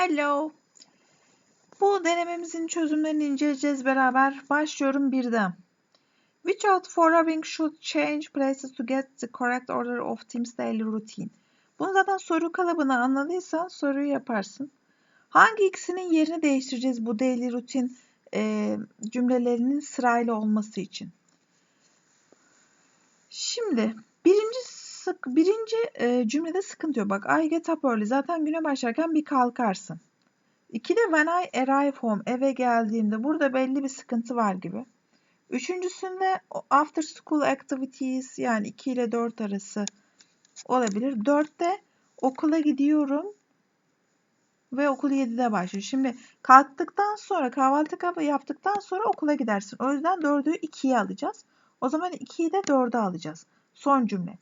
Hello. Bu denememizin çözümlerini inceleyeceğiz beraber. Başlıyorum birden. Which of the following should change places to get the correct order of Tim's daily routine? Bunu zaten soru kalıbını anladıysan soruyu yaparsın. Hangi ikisinin yerini değiştireceğiz bu daily routine e, cümlelerinin sırayla olması için? Şimdi sık birinci e, cümlede sıkıntı yok. Bak I get up early. Zaten güne başlarken bir kalkarsın. İkide when I arrive home. Eve geldiğimde. Burada belli bir sıkıntı var gibi. Üçüncüsünde after school activities yani 2 ile 4 arası olabilir. Dörtte okula gidiyorum ve okul 7'de başlıyor. Şimdi kalktıktan sonra kahvaltı yaptıktan sonra okula gidersin. O yüzden 4'ü 2'ye alacağız. O zaman 2'yi de 4'e alacağız. Son cümle.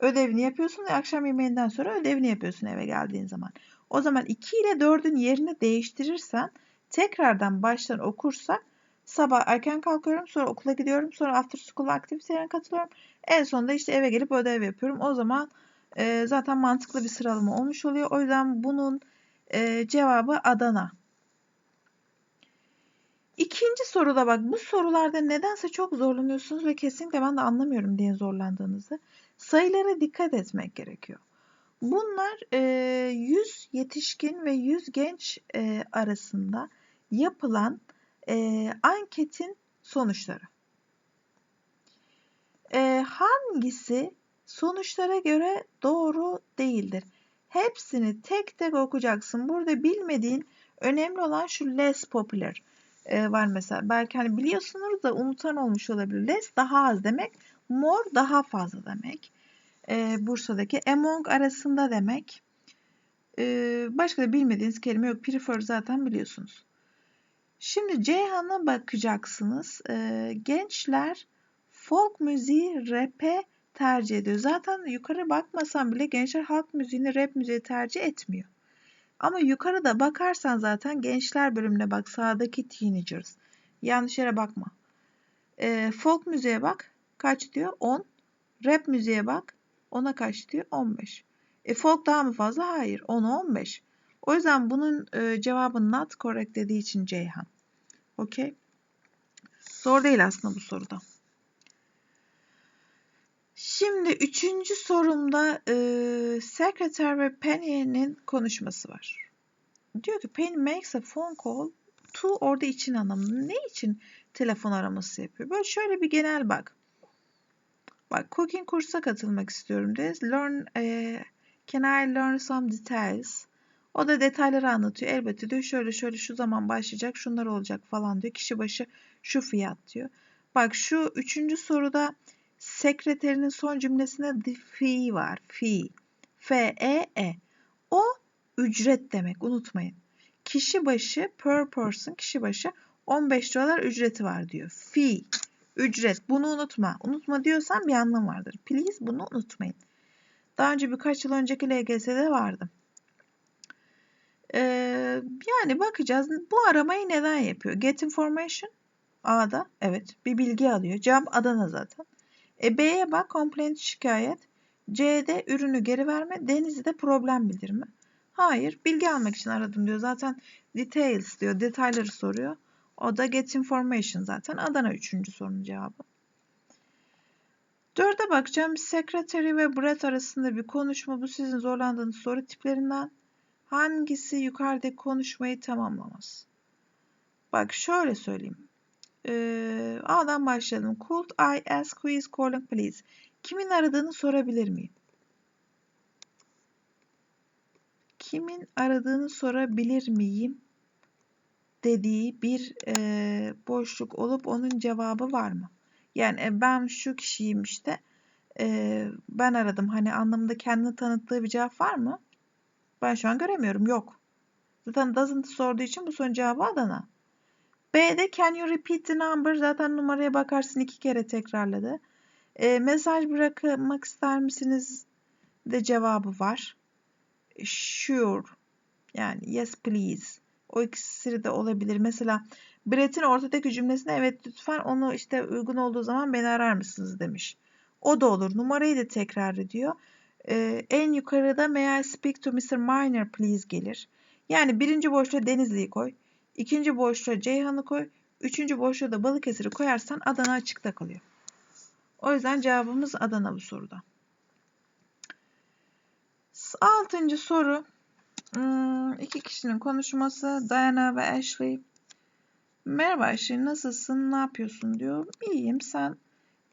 Ödevini yapıyorsun ve akşam yemeğinden sonra ödevini yapıyorsun eve geldiğin zaman. O zaman 2 ile 4'ün yerini değiştirirsen tekrardan baştan okursak sabah erken kalkıyorum sonra okula gidiyorum sonra after school aktivitelerine katılıyorum. En sonunda işte eve gelip ödev yapıyorum. O zaman e, zaten mantıklı bir sıralama olmuş oluyor. O yüzden bunun e, cevabı Adana. İkinci soruda bak bu sorularda nedense çok zorlanıyorsunuz ve kesinlikle ben de anlamıyorum diye zorlandığınızı. Sayılara dikkat etmek gerekiyor. Bunlar e, 100 yetişkin ve 100 genç arasında yapılan anketin sonuçları. Hangisi sonuçlara göre doğru değildir? Hepsini tek tek okuyacaksın. Burada bilmediğin önemli olan şu less popular e, var mesela. Belki hani biliyorsunuz da unutan olmuş olabilir. Less daha az demek. More daha fazla demek. E, Bursa'daki among arasında demek. E, başka da bilmediğiniz kelime yok. Prefer zaten biliyorsunuz. Şimdi Ceyhan'a bakacaksınız. E, gençler folk müziği rap'e tercih ediyor. Zaten yukarı bakmasam bile gençler halk müziğini rap müziği tercih etmiyor. Ama yukarıda bakarsan zaten gençler bölümüne bak sağdaki teenagers. Yanlış yere bakma. E, folk müziğe bak. Kaç diyor? 10. Rap müziğe bak. Ona kaç diyor? 15. E folk daha mı fazla? Hayır. 10'a 15. O yüzden bunun e, cevabı not correct dediği için Ceyhan. Okey. Zor değil aslında bu soruda. Şimdi üçüncü sorumda e, Secretary ve Penny'nin konuşması var. Diyor ki Penny makes a phone call to orada için anlamında. Ne için telefon araması yapıyor? Böyle şöyle bir genel bak. Bak cooking kursa katılmak istiyorum diye. Learn, e, can I learn some details? O da detayları anlatıyor. Elbette diyor şöyle şöyle şu zaman başlayacak şunlar olacak falan diyor. Kişi başı şu fiyat diyor. Bak şu üçüncü soruda sekreterinin son cümlesinde the fee var. Fee. F-E-E. O ücret demek unutmayın. Kişi başı per person kişi başı 15 dolar ücreti var diyor. Fee. Ücret. Bunu unutma. Unutma diyorsan bir anlam vardır. Please bunu unutmayın. Daha önce birkaç yıl önceki LGS'de vardı. Ee, yani bakacağız. Bu aramayı neden yapıyor? Get information. A'da. Evet. Bir bilgi alıyor. Cevap Adana zaten. E, B'ye bak complaint şikayet. C'de ürünü geri verme. Denizli'de problem bildirme. Hayır. Bilgi almak için aradım diyor. Zaten details diyor. Detayları soruyor. O da get information zaten. Adana üçüncü sorunun cevabı. Dörde bakacağım. Secretary ve Brett arasında bir konuşma. Bu sizin zorlandığınız soru tiplerinden. Hangisi yukarıdaki konuşmayı tamamlamaz? Bak şöyle söyleyeyim. Ee, A'dan başlayalım. Could I ask who is calling please? Kimin aradığını sorabilir miyim? Kimin aradığını sorabilir miyim? Dediği bir e, boşluk olup onun cevabı var mı? Yani e, ben şu kişiyim işte. E, ben aradım. Hani anlamında kendini tanıttığı bir cevap var mı? Ben şu an göremiyorum. Yok. Zaten doesn't sorduğu için bu sorunun cevabı Adana. B'de can you repeat the number? Zaten numaraya bakarsın iki kere tekrarladı. E, mesaj bırakmak ister misiniz? De cevabı var. Sure. Yani yes please. O ikisi de olabilir. Mesela Brett'in ortadaki cümlesine evet lütfen onu işte uygun olduğu zaman beni arar mısınız demiş. O da olur. Numarayı da tekrar ediyor. Ee, en yukarıda may I speak to Mr. Miner please gelir. Yani birinci boşluğa Denizli'yi koy. İkinci boşluğa Ceyhan'ı koy. Üçüncü boşluğa da Balıkesir'i koyarsan Adana açıkta kalıyor. O yüzden cevabımız Adana bu soruda. Altıncı soru. Hmm, iki kişinin konuşması. Diana ve Ashley. Merhaba Ashley nasılsın? Ne yapıyorsun diyor. İyiyim sen.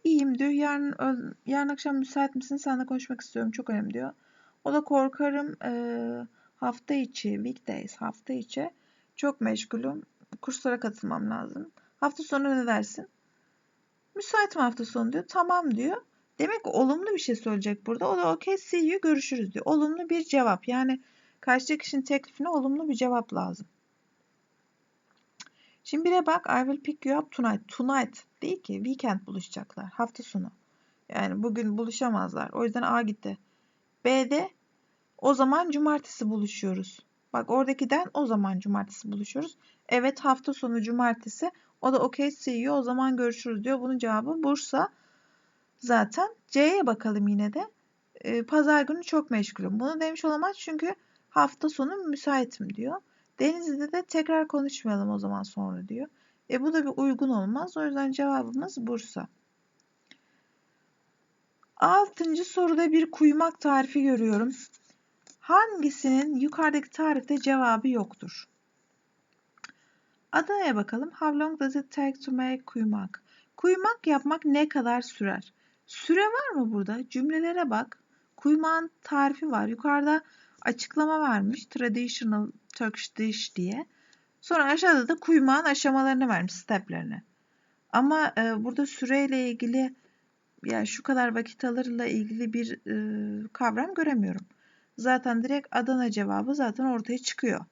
İyiyim diyor. Yarın, yarın akşam müsait misin? Seninle konuşmak istiyorum. Çok önemli diyor. O da korkarım e, hafta içi, weekdays hafta içi çok meşgulüm. Kurslara katılmam lazım. Hafta sonu ne dersin? Müsait mi hafta sonu diyor. Tamam diyor. Demek ki olumlu bir şey söyleyecek burada. O da okey see you görüşürüz diyor. Olumlu bir cevap. Yani karşıdaki kişinin teklifine olumlu bir cevap lazım. Şimdi bire bak I will pick you up tonight. Tonight değil ki weekend buluşacaklar. Hafta sonu. Yani bugün buluşamazlar. O yüzden A gitti. B'de o zaman cumartesi buluşuyoruz. Bak oradakiden o zaman cumartesi buluşuyoruz. Evet hafta sonu cumartesi. O da okey see you o zaman görüşürüz diyor. Bunun cevabı Bursa. Zaten C'ye bakalım yine de. Ee, Pazar günü çok meşgulüm. Bunu demiş olamaz çünkü hafta sonu müsaitim diyor. Denizli'de de tekrar konuşmayalım o zaman sonra diyor. E bu da bir uygun olmaz. O yüzden cevabımız Bursa. Altıncı soruda bir kuymak tarifi görüyorum. Hangisinin yukarıdaki tarifte cevabı yoktur? Adana'ya bakalım. How long does it take to make kuymak? Kuymak yapmak ne kadar sürer? Süre var mı burada? Cümlelere bak. Kuymağın tarifi var. Yukarıda açıklama vermiş. Traditional Turkish dish diye. Sonra aşağıda da kuymağın aşamalarını vermiş. Steplerini. Ama e, burada süreyle ilgili yani şu kadar vakit alırla ilgili bir e, kavram göremiyorum. Zaten direkt Adana cevabı zaten ortaya çıkıyor.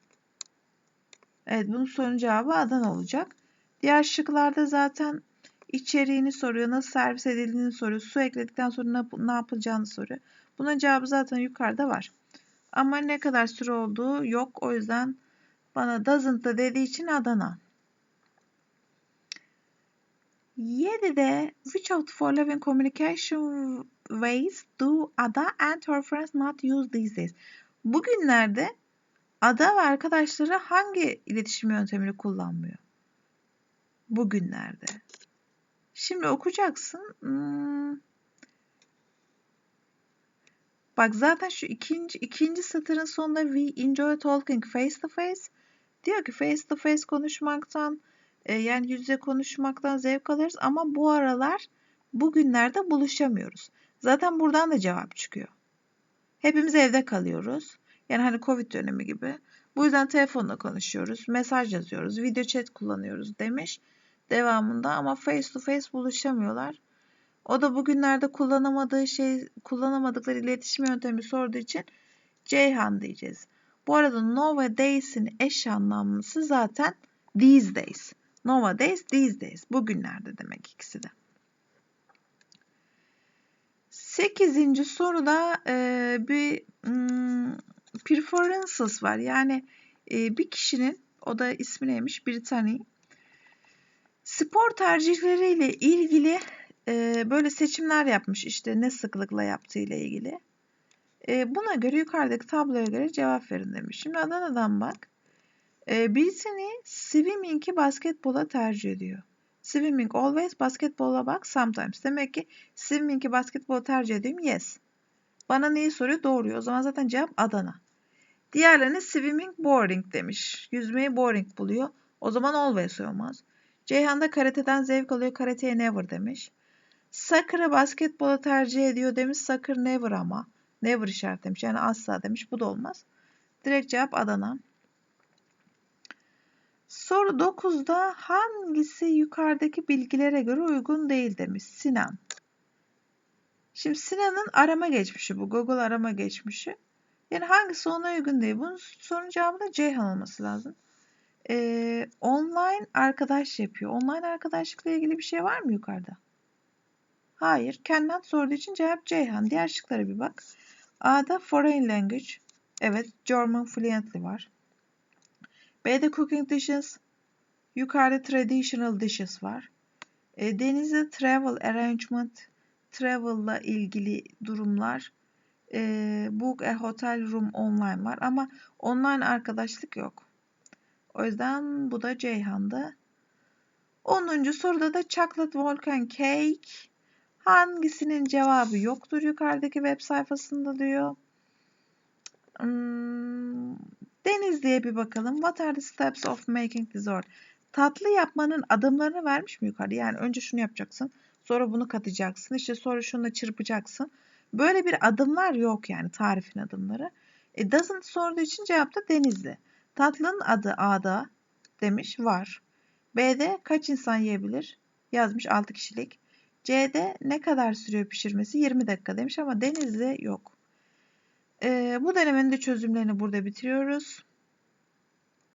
Evet bunun sorunun cevabı Adana olacak. Diğer şıklarda zaten içeriğini soruyor, nasıl servis edildiğini soruyor, su ekledikten sonra ne, yapılacağını soruyor. Bunun cevabı zaten yukarıda var. Ama ne kadar süre olduğu yok. O yüzden bana doesn't da dediği için Adana. 7'de which of the following communication ways do Ada and her friends not use these days? Bugünlerde Ada ve arkadaşları hangi iletişim yöntemini kullanmıyor? Bugünlerde. Şimdi okuyacaksın. Hmm. Bak zaten şu ikinci, ikinci satırın sonunda we enjoy talking face to face. Diyor ki face to face konuşmaktan e, yani yüz yüze konuşmaktan zevk alırız ama bu aralar bugünlerde buluşamıyoruz. Zaten buradan da cevap çıkıyor. Hepimiz evde kalıyoruz. Yani hani Covid dönemi gibi. Bu yüzden telefonla konuşuyoruz, mesaj yazıyoruz, video chat kullanıyoruz demiş devamında ama face to face buluşamıyorlar. O da bugünlerde kullanamadığı şey, kullanamadıkları iletişim yöntemi sorduğu için Ceyhan diyeceğiz. Bu arada nowadays'in eş anlamlısı zaten these days. Nowadays, these days. Bugünlerde demek ikisi de. Sekizinci soruda e, bir hmm, preferences var. Yani e, bir kişinin, o da ismi neymiş? Brittany. Spor tercihleriyle ilgili e, böyle seçimler yapmış. İşte ne sıklıkla yaptığı ile ilgili. E, buna göre yukarıdaki tabloya göre cevap verin demiş. Şimdi Adana'dan bak. E, Brittany swimming'i basketbola tercih ediyor. Swimming always, basketbola bak sometimes. Demek ki swimming'i basketbola tercih edeyim yes. Bana neyi soruyor? Doğruyor. O zaman zaten cevap Adana. Diğerlerine swimming boring demiş. Yüzmeyi boring buluyor. O zaman always olmaz. Ceyhan da karateden zevk alıyor. Karateye never demiş. Sakır'ı basketbola tercih ediyor demiş. Sakır never ama. Never işaretlemiş. Yani asla demiş. Bu da olmaz. Direkt cevap Adana. Soru 9'da hangisi yukarıdaki bilgilere göre uygun değil demiş Sinan. Şimdi Sinan'ın arama geçmişi bu. Google arama geçmişi. Yani hangisi ona uygun değil? Bunun sorunun cevabı da Ceyhan olması lazım. Ee, online arkadaş yapıyor. Online arkadaşlıkla ilgili bir şey var mı yukarıda? Hayır. Kendinden sorduğu için cevap Ceyhan. Diğer şıklara bir bak. A'da foreign language. Evet. German fluently var. B'de cooking dishes. Yukarıda traditional dishes var. E, denizde travel arrangement. Travel ile ilgili durumlar. e, book a hotel room online var ama online arkadaşlık yok. O yüzden bu da Ceyhan'dı. 10. soruda da chocolate volcan cake hangisinin cevabı yoktur yukarıdaki web sayfasında diyor. Hmm, Denizli'ye bir bakalım. What are the steps of making dessert? Tatlı yapmanın adımlarını vermiş mi yukarı? Yani önce şunu yapacaksın. Sonra bunu katacaksın. İşte sonra şunu da çırpacaksın. Böyle bir adımlar yok yani tarifin adımları. E, doesn't sorduğu için cevap da Denizli. Tatlının adı A'da demiş var. B'de kaç insan yiyebilir? Yazmış 6 kişilik. C'de ne kadar sürüyor pişirmesi? 20 dakika demiş ama Denizli yok. E, bu denemenin de çözümlerini burada bitiriyoruz.